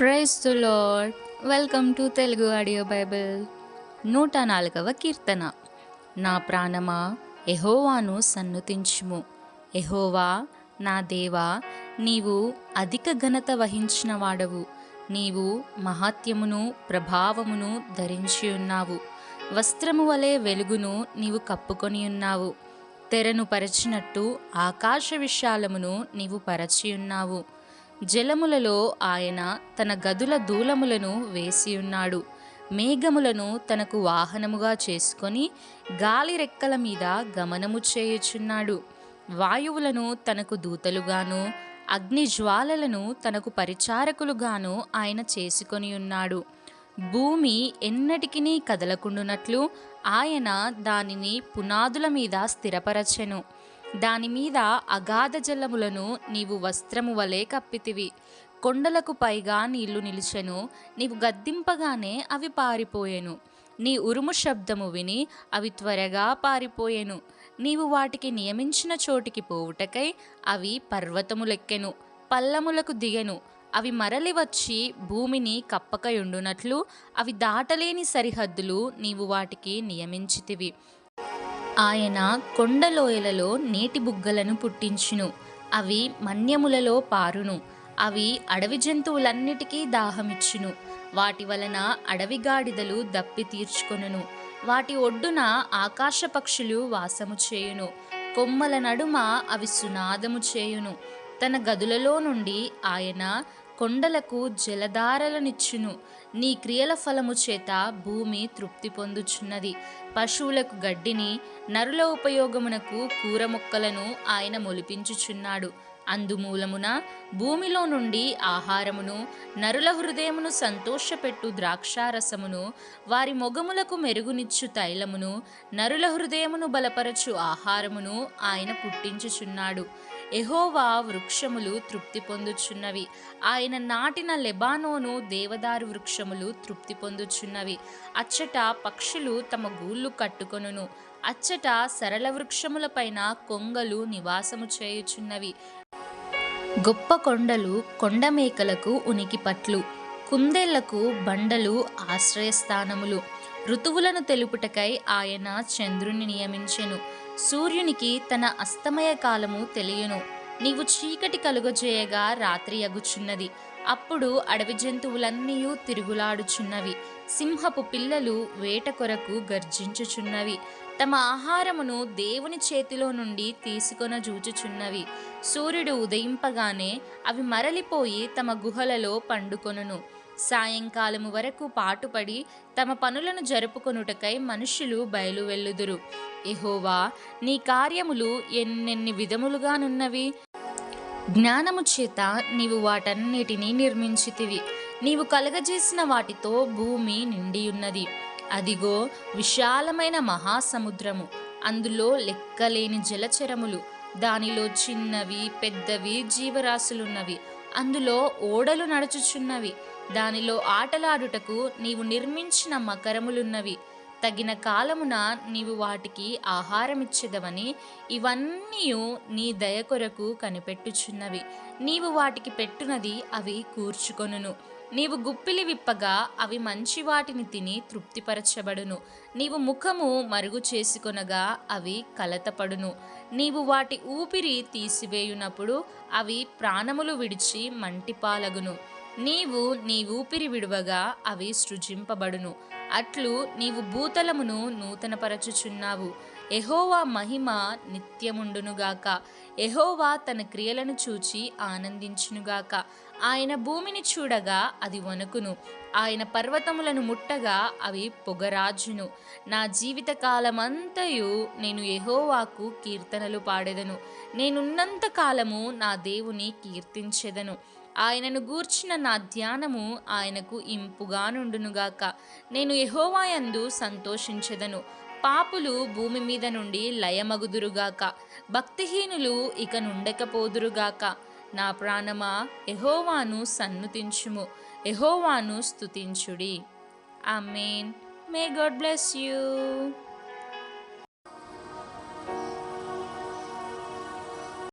Praise to Lord. Welcome to Telugu audio Bible. నూట నాలుగవ కీర్తన. నా ప్రాణమా ఎహోవాను సన్నుతించుము. ఎహోవా నా దేవా నీవు అధిక ఘనత వహించిన వాడవు. నీవు మహాత్యమును ప్రభావమును ధరించి ఉన్నావు. వస్త్రము వలె వెలుగును నీవు కప్పుకొని ఉన్నావు. తెరను పరచినట్టు ఆకాశ విశాలమును నీవు పరచి ఉన్నావు. జలములలో ఆయన తన గదుల దూలములను వేసి ఉన్నాడు. మేఘములను తనకు వాహనముగా చేసుకొని గాలి రెక్కల మీద గమనము చేయుచున్నాడు. వాయువులను తనకు దూతలుగాను అగ్ని జ్వాలలను తనకు పరిచారకులుగాను ఆయన చేసుకొని ఉన్నాడు. భూమి ఎన్నటికినీ కదలకుండునట్లు ఆయన దానిని పునాదుల మీద స్థిరపరచెను. దాని మీద అగాధ జలములను నీవు వస్త్రము వలె కప్పితివి. కొండలకు పైగా నీళ్ళు నిలిచెను నీవు గద్దింపగానే అవి పారిపోయెను. నీ ఉరుము శబ్దము విని అవి త్వరగా పారిపోయెను. నీవు వాటికి నియమించిన చోటికి పోవుటకై అవి పర్వతములెక్కెను పల్లములకు దిగెను. అవి మరలి వచ్చి భూమిని కప్పకయుండునట్లు అవి దాటలేని సరిహద్దులు నీవు వాటికి నియమించితివి. ఆయన కొండలోయలలో నీటి బుగ్గలను పుట్టించును. అవి మన్యములలో పారును. అవి అడవి జంతువులన్నిటికీ దాహమిచ్చును. వాటి వలన అడవి గాడిదలు దప్పి తీర్చుకొనును. వాటి ఒడ్డున ఆకాశ పక్షులు వాసము చేయును. కొమ్మల నడుమ అవి సునాదము చేయును. తన గదులలో నుండి ఆయన కొండలకు జలధారలనిచ్చును. నీ క్రియల ఫలము చేత భూమి తృప్తి పొందుచున్నది. పశువులకు గడ్డిని నరుల ఉపయోగమునకు కూర మొక్కలను ఆయన మొలిపించుచున్నాడు. అందుమూలమున భూమిలో నుండి ఆహారమును నరుల హృదయమును సంతోషపెట్టు ద్రాక్షారసమును వారి మొగములకు మెరుగునిచ్చు తైలమును నరుల హృదయమును బలపరచు ఆహారమును ఆయన పుట్టించుచున్నాడు. ఎహోవా వృక్షములు తృప్తి పొందుచున్నవి. ఆయన నాటిన లెబానోను దేవదారు వృక్షములు తృప్తి పొందుచున్నవి. అచ్చట పక్షులు తమ గూళ్ళు కట్టుకొనును. అచ్చట సరళ వృక్షములపైన కొంగలు నివాసము చేయుచున్నవి. గొప్ప కొండలు కొండమేకలకు ఉనికి పట్లు కుందేళ్ళకు బండలు ఆశ్రయస్థానములు. ఋతువులను తెలుపుటకై ఆయన చంద్రుని నియమించెను. సూర్యునికి తన అస్తమయ కాలము తెలియను. నీవు చీకటి కలుగజేయగా రాత్రి అగుచున్నది. అప్పుడు అడవి జంతువులన్నీ తిరుగులాడుచున్నవి. సింహపు పిల్లలు వేట కొరకు గర్జించుచున్నవి. తమ ఆహారమును దేవుని చేతిలో నుండి తీసుకొన జూచుచున్నవి. సూర్యుడు ఉదయింపగానే అవి మరలిపోయి తమ గుహలలో పండుకొనును. సాయంకాలము వరకు పాటుపడి తమ పనులను జరుపుకొనుటకై మనుషులు బయలువెల్లుదురు. ఎహోవా నీ కార్యములు ఎన్నెన్ని విధములుగానున్నవి? జ్ఞానము చేత నీవు వాటన్నిటినీ నిర్మించితివి. నీవు కలగజేసిన వాటితో భూమి నిండియున్నది. అదిగో విశాలమైన మహాసముద్రము. అందులో లెక్కలేని జలచరములు. దానిలో చిన్నవి పెద్దవి జీవరాశులున్నవి. అందులో ఓడలు నడుచుచున్నవి. దానిలో ఆటలాడుటకు నీవు నిర్మించిన మకరములున్నవి. తగిన కాలమున నీవు వాటికి ఆహారమిచ్చేదవని ఇవన్నీ నీ దయ కొరకు కనిపెట్టుచున్నవి. నీవు వాటికి పెట్టునది అవి కూర్చుకొనును. నీవు గుప్పిలి విప్పగా అవి మంచి వాటిని తిని తృప్తిపరచబడును. నీవు ముఖము మరుగు చేసుకొనగా అవి కలతపడును. నీవు వాటి ఊపిరి తీసివేయునప్పుడు అవి ప్రాణములు విడిచి మంటిపాలగును. నీవు నీ ఊపిరి విడువగా అవి సృజింపబడును. అట్లు నీవు భూతలమును నూతనపరచుచున్నావు. ఎహోవా మహిమ నిత్యముండునుగాక. ఎహోవా తన క్రియలను చూచి ఆనందించునుగాక. ఆయన భూమిని చూడగా అది వణుకును. ఆయన పర్వతములను ముట్టగా అవి పొగరాజును. నా జీవితకాలమంతయు నేను ఎహోవాకు కీర్తనలు పాడెదను. నేనున్నంత కాలము నా దేవుని కీర్తించెదను. ఆయనను గూర్చిన నా ధ్యానము ఆయనకు ఇంపుగా నుండునుగాక నేను ఎహోవాయందు సంతోషించెదను. పాపులు భూమి మీద నుండి లయమగుదురుగాక. భక్తిహీనులు ఇక నుండకపోదురుగాక. నా ప్రాణమా ఎహోవాను సన్నుతించుము. ఎహోవాను స్తుతించుడి. Amen. May God bless you.